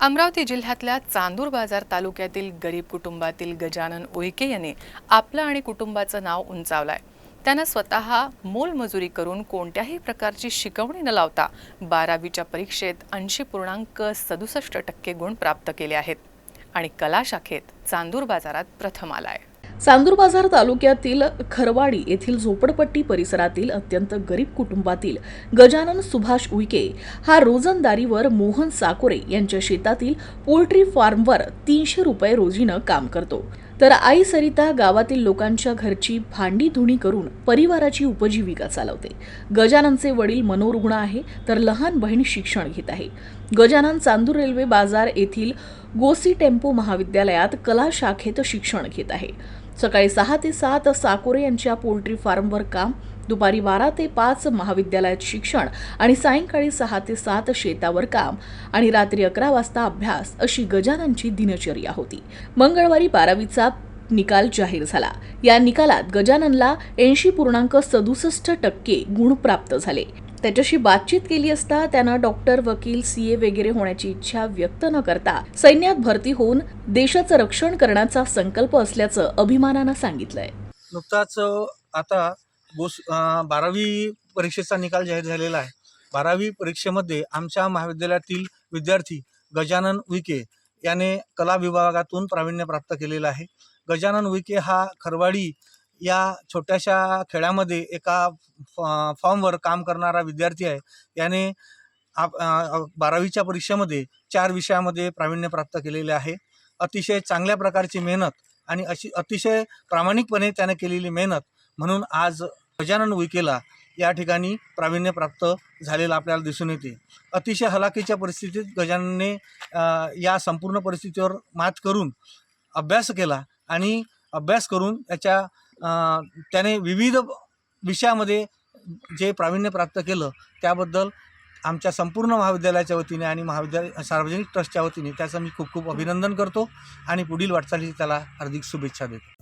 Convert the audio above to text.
अमरावती जिल्ह्यातल्या चांदूर बाजार तालुक्यातील गरीब कुटुंबातील गजानन उईके यांनी आपलं आणि कुटुंबाचं नाव उंचावलं आहे त्यांना स्वतः मोलमजुरी करून कोणत्याही प्रकारची शिकवणी न लावता बारावीच्या परीक्षेत ऐंशी पूर्णांक सदुसष्ट टक्के गुण प्राप्त केले आहेत. आणि कला शाखेत चांदूर बाजारात प्रथम आला आहे चांदूर बाजार तालुक्यातील खरवाडी येथील झोपडपट्टी परिसरातील अत्यंत गरीब कुटुंबातील गजानन सुभाष उईके हा रोजंदारीवर मोहन साकोरे यांच्या शेतातील पोल्ट्री फार्मवर तीनशे रुपये रोजीनं काम करतो. तर आई सरिता गावातील लोकांच्या घरची भांडी धुणी करून परिवाराची उपजीविका चालवते. गजाननचे वडील मनोरुग्ण आहे तर लहान बहीण शिक्षण घेत आहे. गजानन चांदूर रेल्वे बाजार येथील गोसी टेम्पो महाविद्यालयात कला शाखेत शिक्षण घेत आहे. सकाळी सहा ते सात साकोरे यांच्या पोल्ट्री फार्मवर काम दुपारी बारा ते पाच महाविद्यालयात शिक्षण आणि सायंकाळी सहा ते सात शेतावर काम आणि रात्री अकरा वाजता अभ्यास अशी गजाननची दिनचर्या होती. मंगळवारी बारावीचा निकाल जाहीर झाला. या निकालात गजाननला ऐंशी पूर्णांक सदुसष्ट टक्के गुण प्राप्त झाले. त्याच्याशी बातचीत केली असता त्यानं डॉक्टर वकील सीए वगैरे होण्याची इच्छा व्यक्त न करता सैन्यात भरती होऊन देशाचं रक्षण करण्याचा संकल्प असल्याचं अभिमानानं सांगितलंय. नुकताच आता बोस बारावी परीक्षेचा निकाल जाहीर झालेला आहे. बारावी परीक्षेमध्ये आमच्या महाविद्यालयातील विद्यार्थी गजानन विके याने कला विभागातून प्रावीण्य प्राप्त केलेलं आहे. गजानन विके हा खरवाडी या छोट्याशा खेळामध्ये एका फॉर्मवर काम करणारा विद्यार्थी आहे. याने आप बारावीच्या परीक्षेमध्ये चार विषयामध्ये प्रावीण्य प्राप्त केलेले आहे. अतिशय चांगल्या प्रकारची मेहनत आणि अशी अतिशय प्रामाणिकपणे त्याने केलेली मेहनत म्हणून आज गजानन विकेला या ठिकाणी प्रावीण्य प्राप्त झालेलं आपल्याला दिसून येते. अतिशय हलाखीच्या परिस्थितीत गजाननने या संपूर्ण परिस्थितीवर मात करून अभ्यास केला आणि अभ्यास करून त्याच्या त्याने विविध विषयामध्ये जे प्रावीण्य प्राप्त केलं त्याबद्दल आमच्या संपूर्ण महाविद्यालयाच्या वतीने आणि महाविद्यालय सार्वजनिक ट्रस्टच्या वतीने त्याचं मी खूप खूप अभिनंदन करतो आणि पुढील वाटचालीची त्याला हार्दिक शुभेच्छा देतो.